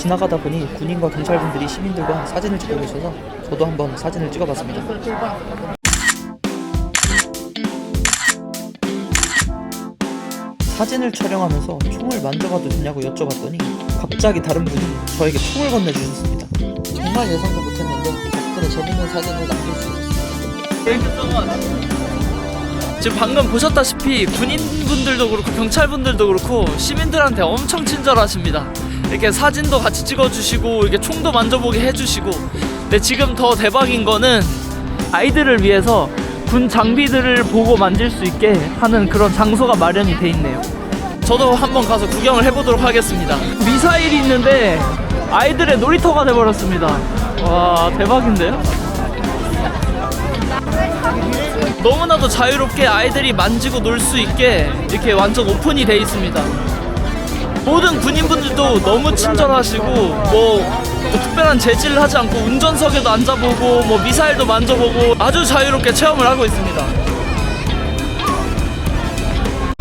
지나가다 보니 군인과 경찰분들이 시민들과 사진을 찍고 계셔서 저도 한번 사진을 찍어봤습니다. 사진을 촬영하면서 총을 만져봐도 되냐고 여쭤봤더니 갑자기 다른 분이 저에게 총을 건네주셨습니다. 정말 예상도 못했는데 덕분에 재밌는 사진을 남길 수 있었습니다. 지금 방금 보셨다시피 군인분들도 그렇고 경찰분들도 그렇고 시민들한테 엄청 친절하십니다. 이렇게 사진도 같이 찍어주시고 이렇게 총도 만져보게 해주시고. 근데 지금 더 대박인 거는 아이들을 위해서 군 장비들을 보고 만질 수 있게 하는 그런 장소가 마련이 돼 있네요. 저도 한번 가서 구경을 해보도록 하겠습니다. 미사일이 있는데 아이들의 놀이터가 돼버렸습니다. 와 대박인데요? 너무나도 자유롭게 아이들이 만지고 놀 수 있게 이렇게 완전 오픈이 돼 있습니다. 모든 군인분들도 너무 친절하시고 뭐, 뭐 특별한 재질을 하지 않고 운전석에도 앉아보고 뭐 미사일도 만져보고 아주 자유롭게 체험을 하고 있습니다.